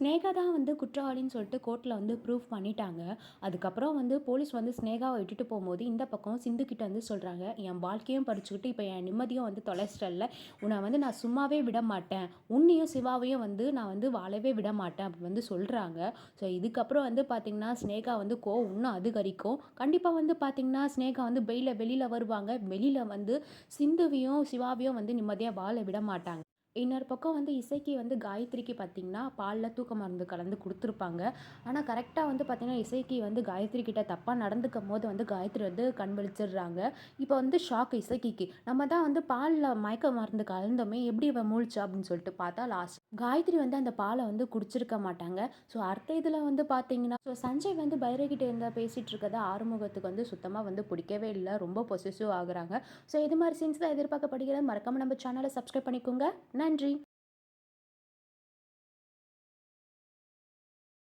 ஸ்னேகா தான் வந்து குற்றவாளின்னு சொல்லிட்டு கோர்ட்டில் வந்து ப்ரூஃப் பண்ணிட்டாங்க. அதுக்கப்புறம் வந்து போலீஸ் வந்து ஸ்னேகாவை விட்டுட்டு போகும்போது இந்த பக்கம் சிந்துக்கிட்ட வந்து சொல்கிறாங்க என் வாழ்க்கையும் படிச்சுக்கிட்டு இப்போ என் நிம்மதியும் வந்து தொலைச்சிட்டல்ல உன்னை வந்து நான் சும்மாவே விட மாட்டேன். உன்னையும் சிவாவையும் வந்து நான் வந்து வாழவே விட மாட்டேன். அப்படின்னு வந்து சொல்கிறாங்க ஸோ இதுக்கப்புறம் வந்து பார்த்திங்கன்னா ஸ்னேகா வந்து கோ இன்னும் அதிகரிக்கும். கண்டிப்பாக வந்து பார்த்திங்கன்னா ஸ்னேகா வந்து பெயில வெளியில் வருவாங்க. வெளியில் வந்து சிந்துவையும் சிவாவையும் வந்து நிம்மதியாக வாழ விட மாட்டாங்க. இன்னொரு பக்கம் வந்து இசைக்கு வந்து காயத்ரிக்கு பார்த்திங்கன்னா பாலில் தூக்க மருந்து கலந்து கொடுத்துருப்பாங்க. ஆனால் கரெக்டாக வந்து பார்த்திங்கன்னா இசைக்கு வந்து காயத்ரி கிட்ட தப்பாக நடந்துக்கும் போது வந்து காயத்ரி வந்து கண் விழிச்சிடுறாங்க. இப்போ வந்து ஷாக் இசைக்கிக்கு நம்ம தான் வந்து பாலில் மயக்க மருந்து கலந்தோமே எப்படி இவன் மூழ்ச்சா அப்படின்னு சொல்லிட்டு பார்த்தா லாஸ்ட் காயத்ரி வந்து அந்த பாலை வந்து குடிச்சிருக்க மாட்டாங்க. ஸோ அடுத்த இதில் வந்து பார்த்தீங்கன்னா ஸோ சஞ்சய் வந்து பைரகிட்ட இருந்தால் பேசிகிட்டு இருக்கதா ஆறுமுகத்துக்கு வந்து சுத்தமாக வந்து பிடிக்கவே இல்லை. ரொம்ப பொசிசிவ் ஆகுறாங்க. ஸோ இது மாதிரி சீன்ஸ் தான் எதிர்பார்க்கப்படுகிறது. மறக்காமல் நம்ம சேனலை சப்ஸ்கிரைப் பண்ணிக்கோங்க. நன்றி.